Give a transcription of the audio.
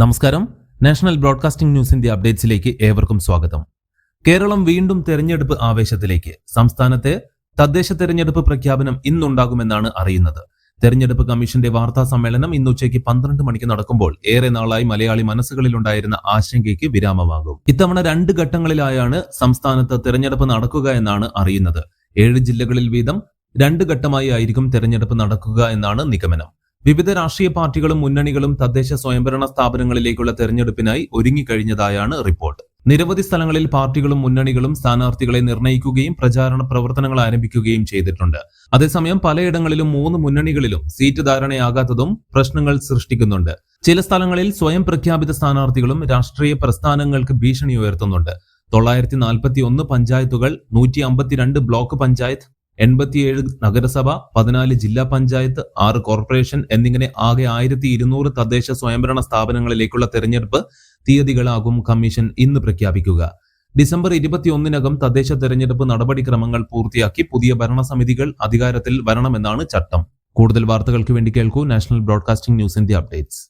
നമസ്കാരം. National broadcasting ന്യൂസിന്റെ അപ്ഡേറ്റ്സിലേക്ക് ഏവർക്കും സ്വാഗതം. കേരളം വീണ്ടും തെരഞ്ഞെടുപ്പ് ആവേശത്തിലേക്ക്. സംസ്ഥാനത്തെ തദ്ദേശ തെരഞ്ഞെടുപ്പ് പ്രഖ്യാപനം ഇന്നുണ്ടാകുമെന്നാണ് അറിയുന്നത്. തെരഞ്ഞെടുപ്പ് കമ്മീഷന്റെ വാർത്താ സമ്മേളനം ഇന്ന് ഉച്ചയ്ക്ക് പന്ത്രണ്ട് മണിക്ക് നടക്കുമ്പോൾ ഏറെ നാളായി മലയാളി മനസ്സുകളിലുണ്ടായിരുന്ന ആശങ്കയ്ക്ക് വിരാമമാകും. ഇത്തവണ രണ്ട് ഘട്ടങ്ങളിലായാണ് സംസ്ഥാനത്ത് തെരഞ്ഞെടുപ്പ് നടക്കുക എന്നാണ് അറിയുന്നത്. ഏഴ് ജില്ലകളിൽ വീതം രണ്ട് ഘട്ടമായി ആയിരിക്കും തെരഞ്ഞെടുപ്പ് നടക്കുക എന്നാണ് നിഗമനം. വിവിധ രാഷ്ട്രീയ പാർട്ടികളും മുന്നണികളും തദ്ദേശ സ്വയംഭരണ സ്ഥാപനങ്ങളിലേക്കുള്ള തെരഞ്ഞെടുപ്പിനായി ഒരുങ്ങിക്കഴിഞ്ഞതായാണ് റിപ്പോർട്ട്. നിരവധി സ്ഥലങ്ങളിൽ പാർട്ടികളും മുന്നണികളും സ്ഥാനാർത്ഥികളെ നിർണയിക്കുകയും പ്രചാരണ പ്രവർത്തനങ്ങൾ ആരംഭിക്കുകയും ചെയ്തിട്ടുണ്ട്. അതേസമയം പലയിടങ്ങളിലും മൂന്ന് മുന്നണികളിലും സീറ്റ് ധാരണയാകാത്തതും പ്രശ്നങ്ങൾ സൃഷ്ടിക്കുന്നുണ്ട്. ചില സ്ഥലങ്ങളിൽ സ്വയം പ്രഖ്യാപിത സ്ഥാനാർത്ഥികളും രാഷ്ട്രീയ പ്രസ്ഥാനങ്ങൾക്ക് ഭീഷണി ഉയർത്തുന്നുണ്ട്. തൊള്ളായിരത്തി നാൽപ്പത്തി ഒന്ന് പഞ്ചായത്തുകൾ നൂറ്റി അമ്പത്തിരണ്ട് ബ്ലോക്ക് പഞ്ചായത്ത് എൺപത്തിയേഴ് നഗരസഭ പതിനാല് ജില്ലാ പഞ്ചായത്ത് ആറ് കോർപ്പറേഷൻ എന്നിങ്ങനെ ആകെ ആയിരത്തി ഇരുന്നൂറ് തദ്ദേശ സ്വയംഭരണ സ്ഥാപനങ്ങളിലേക്കുള്ള തെരഞ്ഞെടുപ്പ് തീയതികളാകും കമ്മീഷൻ ഇന്ന് പ്രഖ്യാപിക്കുക. ഡിസംബർ ഇരുപത്തിയൊന്നിനകം തദ്ദേശ തെരഞ്ഞെടുപ്പ് നടപടിക്രമങ്ങൾ പൂർത്തിയാക്കി പുതിയ ഭരണസമിതികൾ അധികാരത്തിൽ വരണമെന്നാണ് ചട്ടം. കൂടുതൽ വാർത്തകൾക്ക് വേണ്ടി കേൾക്കൂ നാഷണൽ ബ്രോഡ്കാസ്റ്റിംഗ് ന്യൂസിന്റെ അപ്ഡേറ്റ്സ്.